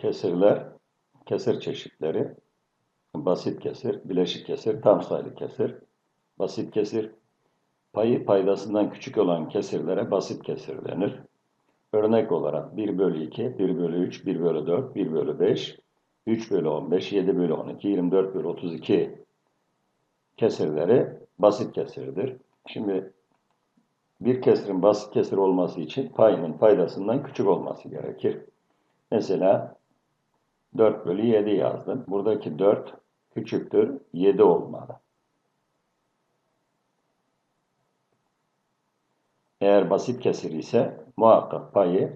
Kesirler, kesir çeşitleri, basit kesir, bileşik kesir, tam sayılı kesir, basit kesir, payı paydasından küçük olan kesirlere basit kesir denir. Örnek olarak 1 bölü 2, 1 bölü 3, 1 bölü 4, 1 bölü 5, 3 bölü 15, 7 bölü 12, 24 bölü 32 kesirleri basit kesirdir. Şimdi bir kesirin basit kesir olması için payının paydasından küçük olması gerekir. Mesela 4 bölü 7 yazdım. Buradaki 4 küçüktür 7 olmalı. Eğer basit kesir ise muhakkak payı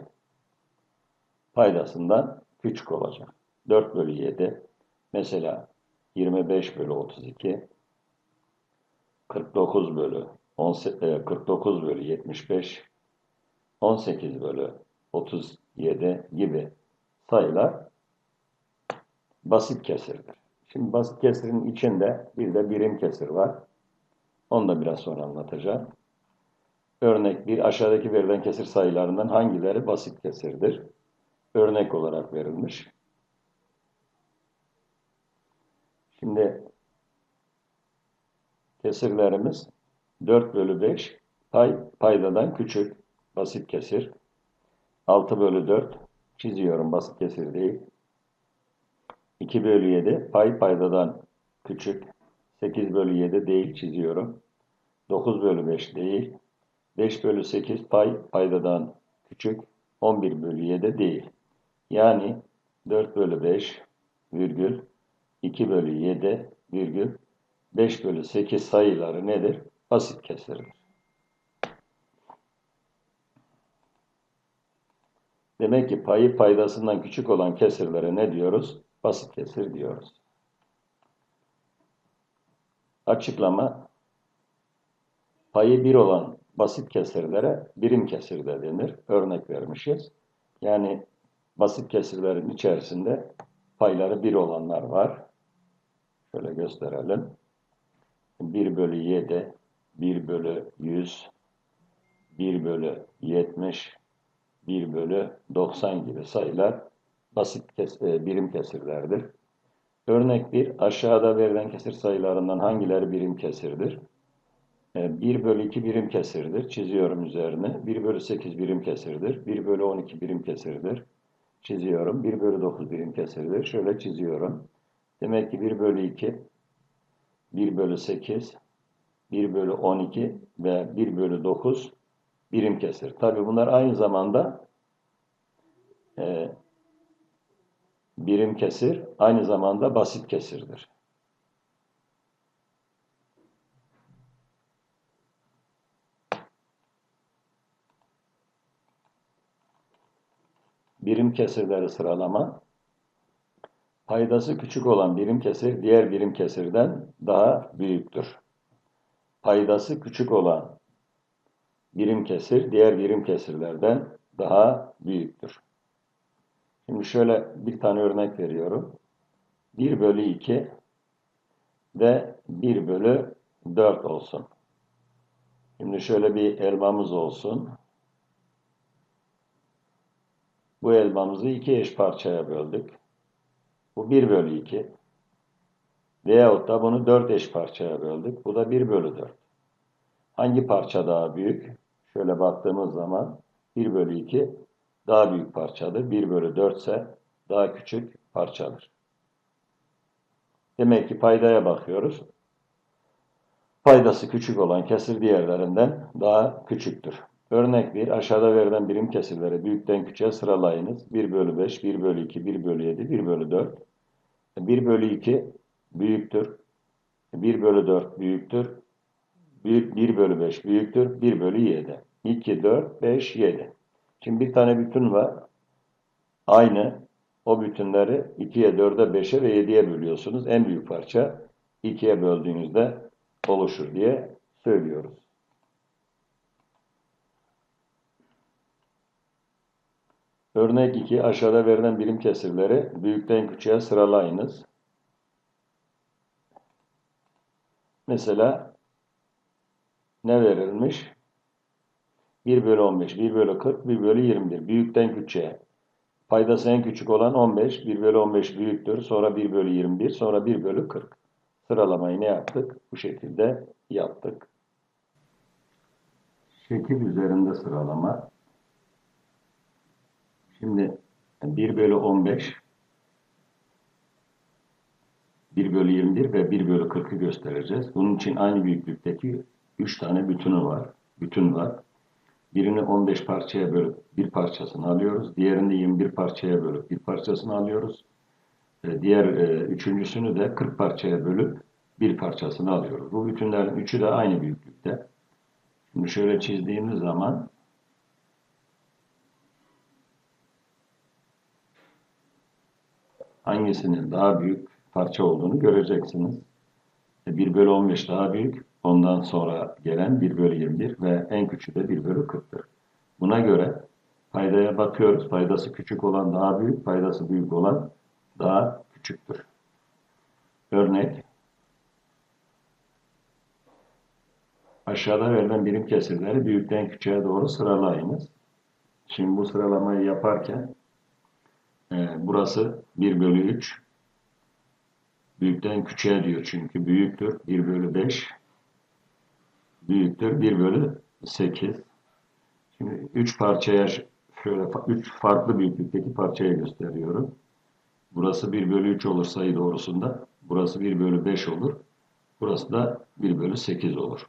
paydasından küçük olacak. 4 bölü 7 mesela 25 bölü 32 49 bölü 18, 49 bölü 75 18 bölü 37 gibi sayılar basit kesirdir. Şimdi basit kesirin içinde bir de birim kesir var. Onu da biraz sonra anlatacağım. Örnek bir aşağıdaki verilen kesir sayılarından hangileri basit kesirdir? Örnek olarak verilmiş. Şimdi kesirlerimiz 4 bölü 5 pay paydadan küçük basit kesir. 6 bölü 4 çiziyorum basit kesir değil. 2 bölü 7 pay paydadan küçük. 8 bölü 7 değil çiziyorum. 9 bölü 5 değil. 5 bölü 8 pay paydadan küçük. 11 bölü 7 değil. Yani 4 bölü 5 virgül 2 bölü 7 virgül 5 bölü 8 sayıları nedir? Basit kesirdir. Demek ki payı paydasından küçük olan kesirlere ne diyoruz? Basit kesir diyoruz. Açıklama payı bir olan basit kesirlere birim kesir de denir. Örnek vermişiz. Yani basit kesirlerin içerisinde payları bir olanlar var. Şöyle gösterelim. 1 bölü 7, 1 bölü 100, 1 bölü 70, 1 bölü 90 gibi sayılar basit kes e, birim kesirlerdir. Örnek 1, aşağıda verilen kesir sayılarından hangileri birim kesirdir? 1 e, bölü 2 birim kesirdir. Çiziyorum üzerine. 1 bölü 8 birim kesirdir. 1 bölü 12 birim kesirdir. Çiziyorum. 1 bölü 9 birim kesirdir. Şöyle çiziyorum. Demek ki 1 bölü 2 1 bölü 8, 1 bölü 12 ve 1 bölü 9 birim kesir. Tabi bunlar aynı zamanda e, birim kesir, aynı zamanda basit kesirdir. Birim kesirleri sıralama Paydası küçük olan birim kesir diğer birim kesirden daha büyüktür. Paydası küçük olan birim kesir diğer birim kesirlerden daha büyüktür. Şimdi şöyle bir tane örnek veriyorum. 1 bölü 2 ve 1 bölü 4 olsun. Şimdi şöyle bir elmamız olsun. Bu elmamızı iki eş parçaya böldük. Bu 1 bölü 2. Veyahut da bunu 4 eş parçaya böldük. Bu da 1 bölü 4. Hangi parça daha büyük? Şöyle baktığımız zaman 1 bölü 2 daha büyük parçadır. 1 bölü 4 ise daha küçük parçadır. Demek ki paydaya bakıyoruz. Paydası küçük olan kesir diğerlerinden daha küçüktür. Örnek 1. Aşağıda verilen birim kesirleri büyükten küçüğe sıralayınız. 1 bölü 5, 1 bölü 2, 1 bölü 7, 1 bölü 4. 1 bölü 2 büyüktür. 1 bölü 4 büyüktür. 1 bölü 5 büyüktür. 1 bölü 7. 2, 4, 5, 7. Şimdi bir tane bütün var. Aynı o bütünleri 2'ye, 4'e, 5'e ve 7'ye bölüyorsunuz. En büyük parça 2'ye böldüğünüzde oluşur diye söylüyoruz. Örnek 2. Aşağıda verilen birim kesirleri büyükten küçüğe sıralayınız. Mesela ne verilmiş? 1 bölü 15, 1 bölü 40, 1 bölü 21. Büyükten küçüğe. Paydası en küçük olan 15. 1 bölü 15 büyüktür. Sonra 1 bölü 21. Sonra 1 bölü 40. Sıralamayı ne yaptık? Bu şekilde yaptık. Şekil üzerinde sıralama. Şimdi 1 bölü 15 1 bölü 21 ve 1 bölü 40'ı göstereceğiz. Bunun için aynı büyüklükteki 3 tane bütünü var. Bütün var. Birini 15 parçaya bölüp bir parçasını alıyoruz. Diğerini 21 parçaya bölüp bir parçasını alıyoruz. E, Diğer e, üçüncüsünü de 40 parçaya bölüp bir parçasını alıyoruz. Bu bütünlerin üçü de aynı büyüklükte. Şimdi şöyle çizdiğimiz zaman hangisinin daha büyük parça olduğunu göreceksiniz. 1 bölü 15 daha büyük. Ondan sonra gelen 1 bölü 21 ve en küçüğü de 1 bölü 40'tır. Buna göre paydaya bakıyoruz. Paydası küçük olan daha büyük, paydası büyük olan daha küçüktür. Örnek Aşağıda verilen birim kesirleri büyükten küçüğe doğru sıralayınız. Şimdi bu sıralamayı yaparken e, burası 1 bölü 3 büyükten küçüğe diyor çünkü büyüktür 1 bölü 5 büyüktür. 1 bölü 8 şimdi 3 parçaya şöyle 3 farklı büyüklükteki parçaya gösteriyorum. Burası 1 bölü 3 olur sayı doğrusunda. Burası 1 bölü 5 olur. Burası da 1 bölü 8 olur.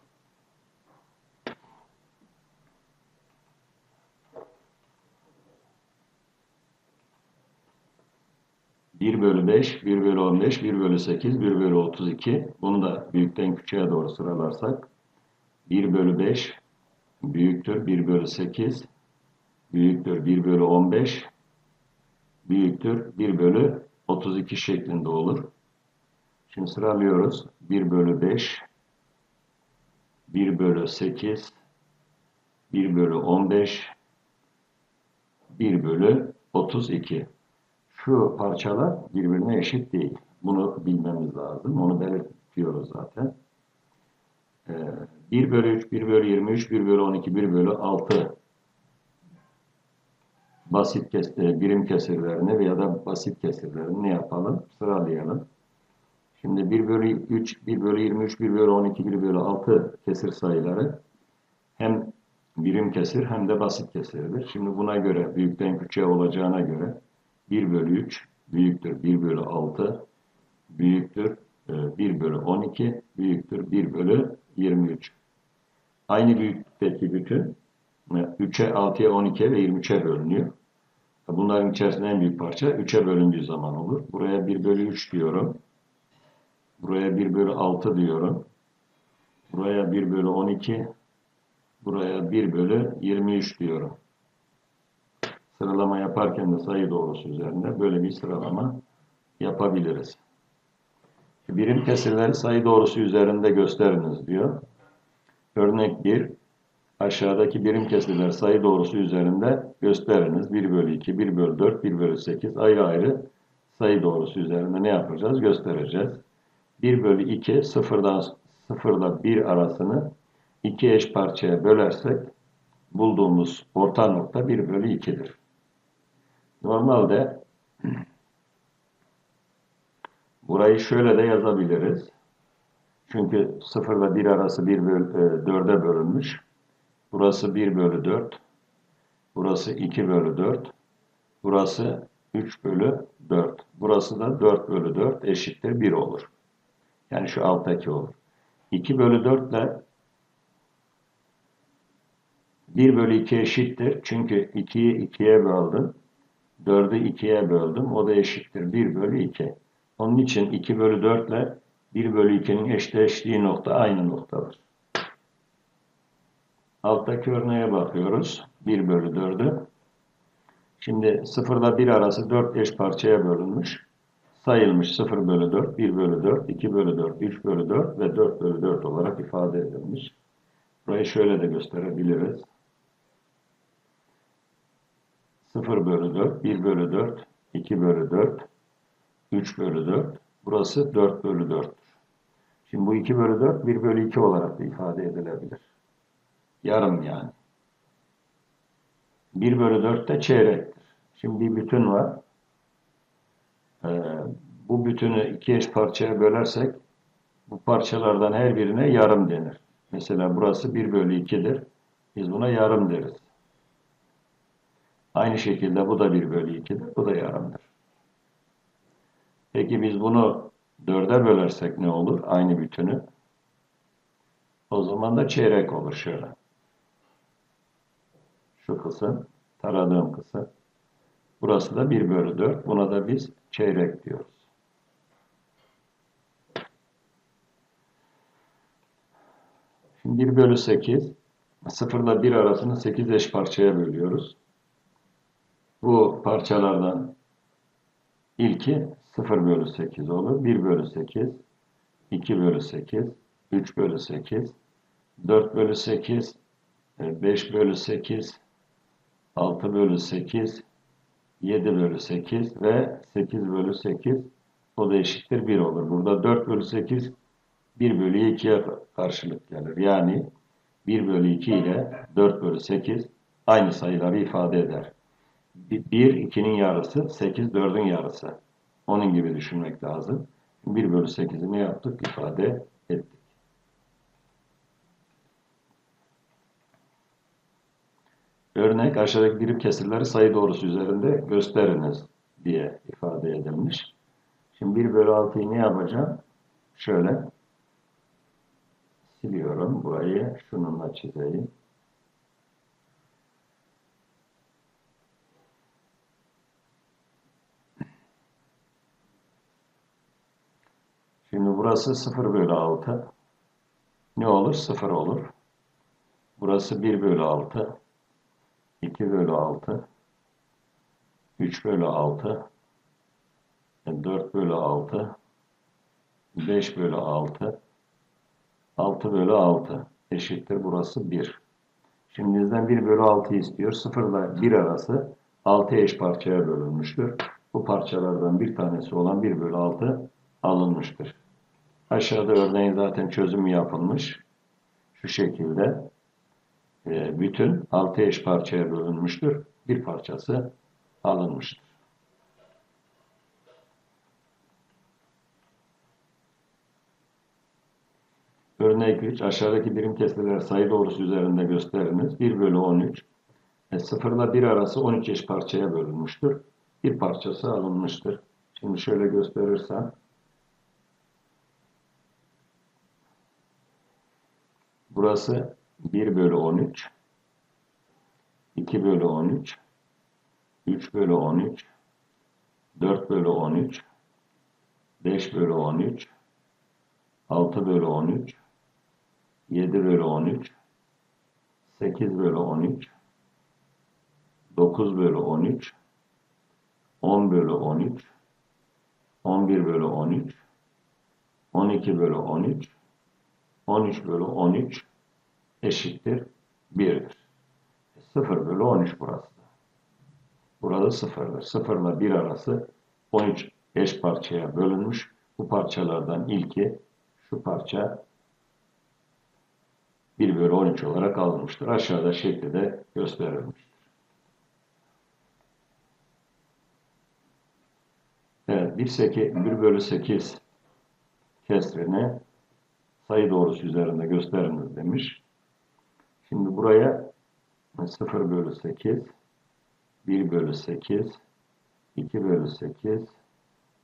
1 bölü 5, 1 bölü 15, 1 bölü 8, 1 bölü 32. Bunu da büyükten küçüğe doğru sıralarsak 1 bölü 5 büyüktür 1 bölü 8 büyüktür 1 bölü 15 büyüktür 1 bölü 32 şeklinde olur. Şimdi sıralıyoruz. 1 bölü 5 1 bölü 8 1 bölü 15 1 bölü 32 şu parçalar birbirine eşit değil. Bunu bilmemiz lazım. Onu belirtiyoruz zaten. Ee, 1 bölü 3, 1 bölü 23, 1 bölü 12, 1 bölü 6 basit kes e, birim kesirlerini veya da basit kesirlerini ne yapalım? Sıralayalım. Şimdi 1 bölü 3, 1 bölü 23, 1 bölü 12, 1 bölü 6 kesir sayıları hem birim kesir hem de basit kesirdir. Şimdi buna göre büyükten küçüğe olacağına göre 1 bölü 3 büyüktür 1 bölü 6 büyüktür 1 e, bölü 12 büyüktür 1 bölü 23. Aynı büyüklükteki bütün 3'e, 6'ya, 12'ye ve 23'e bölünüyor. Bunların içerisinde en büyük parça 3'e bölündüğü zaman olur. Buraya 1 bölü 3 diyorum. Buraya 1 bölü 6 diyorum. Buraya 1 bölü 12. Buraya 1 bölü 23 diyorum. Sıralama yaparken de sayı doğrusu üzerinde böyle bir sıralama yapabiliriz. Birim kesirleri sayı doğrusu üzerinde gösteriniz diyor. Örnek 1. Aşağıdaki birim kesirler sayı doğrusu üzerinde gösteriniz. 1 bölü 2, 1 bölü 4, 1 bölü 8 ayrı ayrı sayı doğrusu üzerinde ne yapacağız? Göstereceğiz. 1 bölü 2 sıfırdan sıfırla 1 arasını iki eş parçaya bölersek bulduğumuz orta nokta 1 bölü 2'dir. Normalde burayı şöyle de yazabiliriz. Çünkü 0 ile 1 arası 1 bölü, 4'e bölünmüş. Burası 1 bölü 4. Burası 2 bölü 4. Burası 3 bölü 4. Burası da 4 bölü 4 eşittir 1 olur. Yani şu alttaki olur. 2 bölü 4 ile 1 bölü 2 eşittir. Çünkü 2'yi 2'ye böldüm. 4'ü 2'ye böldüm. O da eşittir 1 bölü 2. Onun için 2 bölü 4 ile 1 bölü 2'nin eşleştiği nokta aynı noktadır. Alttaki örneğe bakıyoruz. 1 bölü 4'ü. Şimdi 0 ile 1 arası 4 eş parçaya bölünmüş. Sayılmış 0 bölü 4, 1 bölü 4, 2 bölü 4, 3 bölü 4 ve 4 bölü 4 olarak ifade edilmiş. Burayı şöyle de gösterebiliriz. 0 bölü 4, 1 bölü 4, 2 bölü 4, 3 bölü 4. Burası 4 bölü 4'tür. Şimdi bu 2 bölü 4, 1 bölü 2 olarak da ifade edilebilir. Yarım yani. 1 bölü 4 de çeyrektir. Şimdi bir bütün var. Ee, bu bütünü iki eş parçaya bölersek bu parçalardan her birine yarım denir. Mesela burası 1 bölü 2'dir. Biz buna yarım deriz. Aynı şekilde bu da 1 bölü 2'dir. Bu da yarımdır. Peki biz bunu dörde bölersek ne olur? Aynı bütünü. O zaman da çeyrek olur şöyle. Şu kısım, taradığım kısım. Burası da 1 bölü 4. Buna da biz çeyrek diyoruz. Şimdi 1 bölü 8. 0 ile 1 arasını 8 eş parçaya bölüyoruz. Bu parçalardan ilki 0 bölü 8 olur. 1 bölü 8, 2 bölü 8, 3 bölü 8, 4 bölü 8, 5 bölü 8, 6 bölü 8, 7 bölü 8 ve 8 bölü 8 o da eşittir 1 olur. Burada 4 bölü 8 1 bölü 2'ye karşılık gelir. Yani 1 bölü 2 ile 4 bölü 8 aynı sayıları ifade eder. 1 2'nin yarısı, 8 4'ün yarısı. Onun gibi düşünmek lazım. 1 bölü 8'i ne yaptık? ifade ettik. Örnek aşağıdaki birim kesirleri sayı doğrusu üzerinde gösteriniz diye ifade edilmiş. Şimdi 1 bölü 6'yı ne yapacağım? Şöyle siliyorum burayı. Şununla çizeyim. Şimdi burası 0 bölü 6. Ne olur? 0 olur. Burası 1 bölü 6. 2 bölü 6. 3 bölü 6. 4 bölü 6. 5 bölü 6. 6 bölü 6 eşittir. Burası 1. Şimdi bizden 1 bölü 6 istiyor. 0 ile 1 arası 6 eş parçaya bölünmüştür. Bu parçalardan bir tanesi olan 1 bölü 6 alınmıştır. Aşağıda örneğin zaten çözümü yapılmış. Şu şekilde e, bütün 6 eş parçaya bölünmüştür. Bir parçası alınmıştır. Örnek 3. Aşağıdaki birim kesirler sayı doğrusu üzerinde gösteriniz. 1 bölü 13. E, 0 ile 1 arası 13 eş parçaya bölünmüştür. Bir parçası alınmıştır. Şimdi şöyle gösterirsem. Burası 1 bölü 13. 2 bölü 13. 3 bölü 13. 4 bölü 13. 5 bölü 13. 6 bölü 13. 7 bölü 13, 8 bölü 13, 9 bölü 13, 10 bölü 13, 11 bölü 13, 12 bölü 13, 13 bölü 13 eşittir 1'dir. 0 bölü 13 burası. Burada 0'dır. 0 ile 1 arası 13 eş parçaya bölünmüş. Bu parçalardan ilki şu parça 1 bölü 13 olarak alınmıştır. Aşağıda şekilde gösterilmiştir. Evet, 1, 8, 1 bölü 8 kesrini sayı doğrusu üzerinde gösteriniz demiş. Şimdi buraya 0 bölü 8, 1 bölü 8, 2 bölü 8,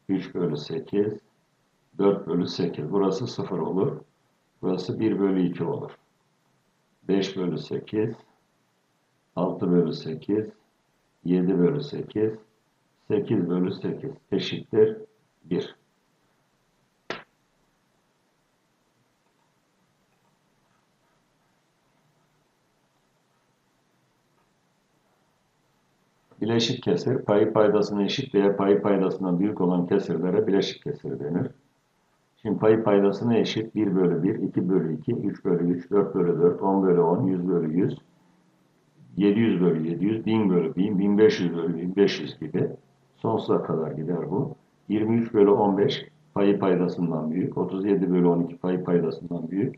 3 bölü 8, 4 bölü 8. Burası 0 olur. Burası 1 bölü 2 olur. 5 bölü 8, 6 bölü 8, 7 bölü 8, 8 bölü 8 eşittir 1. Bileşik kesir, payı paydasına eşit veya payı paydasından büyük olan kesirlere bileşik kesir denir. Şimdi payı paydasına eşit 1 bölü 1, 2 bölü 2, 3 bölü 3, 4 bölü 4, 10 bölü 10, 100 bölü 100, 700 bölü 700, 1000 bölü 1000, 1500 bölü 1500 gibi sonsuza kadar gider bu. 23 bölü 15 payı paydasından büyük, 37 bölü 12 payı paydasından büyük,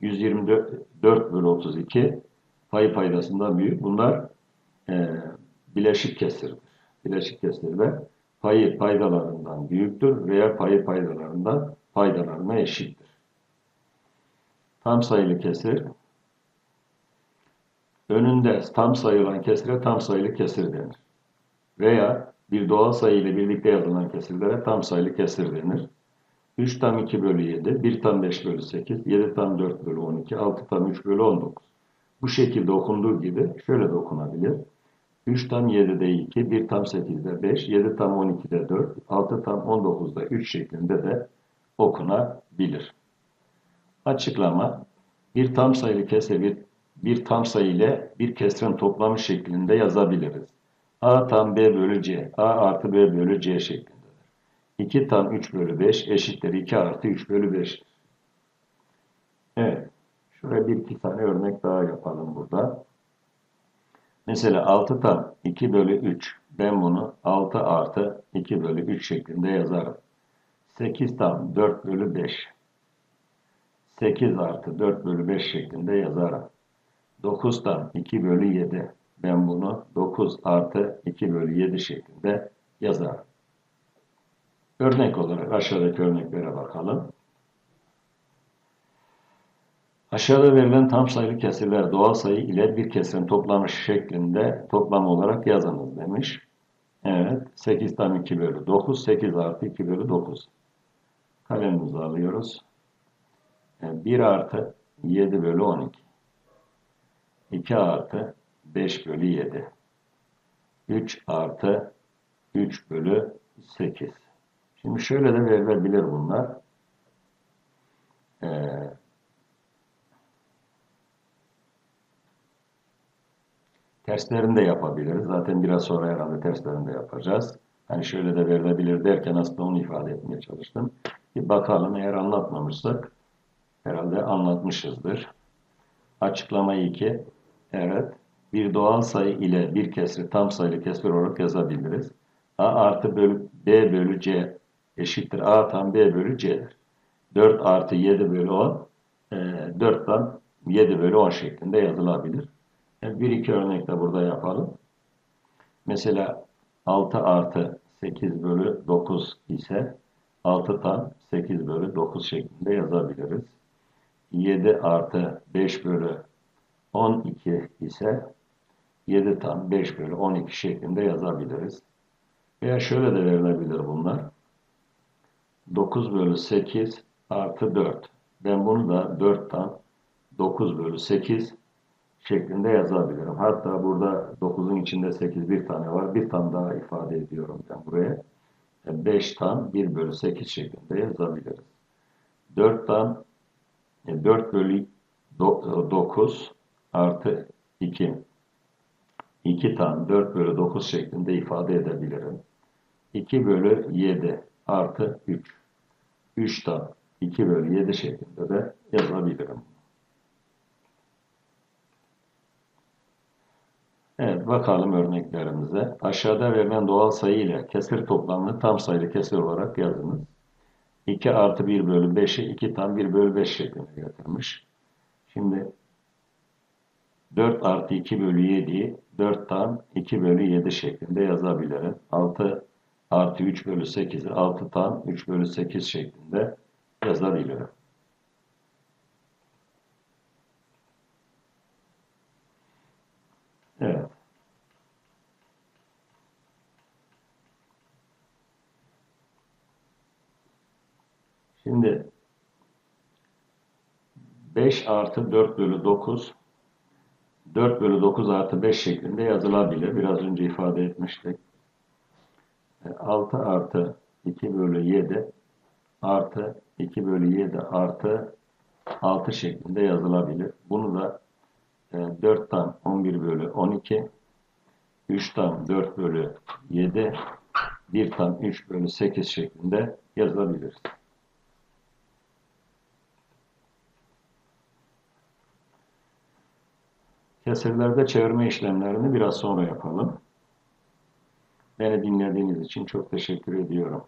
124 bölü 32 payı paydasından büyük. Bunlar e, bileşik kesirdir. bileşik kesirler payı paydalarından büyüktür veya payı paydalarından paydalarına eşittir. Tam sayılı kesir önünde tam sayı olan kesire tam sayılı kesir denir. Veya bir doğal sayı ile birlikte yazılan kesirlere tam sayılı kesir denir. 3 tam 2 bölü 7, 1 tam 5 bölü 8, 7 tam 4 bölü 12, 6 tam 3 bölü 19. Bu şekilde okunduğu gibi şöyle de okunabilir. 3 tam 7'de 2, 1 tam 8'de 5, 7 tam 12'de 4, 6 tam 19'da 3 şeklinde de okunabilir. Açıklama bir tam sayılı kesir bir, bir tam sayı ile bir kesirin toplamı şeklinde yazabiliriz. A tam B bölü C, A artı B bölü C şeklindedir. 2 tam 3 bölü 5 eşittir 2 artı 3 bölü 5'tir. Evet. Şuraya bir iki tane örnek daha yapalım burada. Mesela 6 tam 2 bölü 3. Ben bunu 6 artı 2 bölü 3 şeklinde yazarım. 8 tam 4 bölü 5. 8 artı 4 bölü 5 şeklinde yazarım. 9 tam 2 bölü 7. Ben bunu 9 artı 2 bölü 7 şeklinde yazarım. Örnek olarak aşağıdaki örneklere bakalım. Aşağıda verilen tam sayılı kesirler doğal sayı ile bir kesirin toplamı şeklinde toplam olarak yazınız demiş. Evet. 8 tam 2 bölü 9. 8 artı 2 bölü 9. Kalemimizi alıyoruz. 1 artı 7 bölü 12. 2 artı 5 bölü 7. 3 artı 3 bölü 8. Şimdi şöyle de verilebilir bunlar. Ee, terslerini de yapabiliriz. Zaten biraz sonra herhalde terslerini de yapacağız. Hani şöyle de verilebilir derken aslında onu ifade etmeye çalıştım. Bir bakalım eğer anlatmamışsak herhalde anlatmışızdır. Açıklama 2. Evet. Bir doğal sayı ile bir kesri tam sayılı kesir olarak yazabiliriz. A artı bölü, B bölü C eşittir A tam B bölü C'dir. 4 artı 7 bölü 10 e, 4'ten 7 bölü 10 şeklinde yazılabilir. Bir iki örnek de burada yapalım. Mesela 6 artı 8 bölü 9 ise 6 tam 8 bölü 9 şeklinde yazabiliriz. 7 artı 5 bölü 12 ise 7 tam 5 bölü 12 şeklinde yazabiliriz. Veya şöyle de verilebilir bunlar. 9 bölü 8 artı 4. Ben bunu da 4 tam 9 bölü 8 şeklinde yazabilirim. Hatta burada 9'un içinde 8 bir tane var. Bir tane daha ifade ediyorum ben buraya. 5 tam 1 bölü 8 şeklinde yazabiliriz. 4 tam 4 bölü 9 artı 2. 2 tam 4 bölü 9 şeklinde ifade edebilirim. 2 bölü 7 artı 3. 3 tam 2 bölü 7 şeklinde de yazabilirim. Evet bakalım örneklerimize. Aşağıda verilen doğal sayı ile kesir toplamını tam sayılı kesir olarak yazınız. 2 artı 1 bölü 5'i 2 tam 1 bölü 5 şeklinde getirmiş. Şimdi 4 artı 2 bölü 7'yi 4 tam 2 bölü 7 şeklinde yazabilirim. 6 artı 3 bölü 8'i 6 tam 3 bölü 8 şeklinde yazabilirim. Evet. Şimdi 5 artı 4 bölü 9 4 bölü 9 artı 5 şeklinde yazılabilir. Biraz önce ifade etmiştik. 6 e, artı 2 bölü 7 artı 2 bölü 7 artı 6 şeklinde yazılabilir. Bunu da 4 tam 11 bölü 12 3 tam 4 bölü 7 1 tam 3 bölü 8 şeklinde yazabiliriz. Kesirlerde çevirme işlemlerini biraz sonra yapalım. Beni dinlediğiniz için çok teşekkür ediyorum.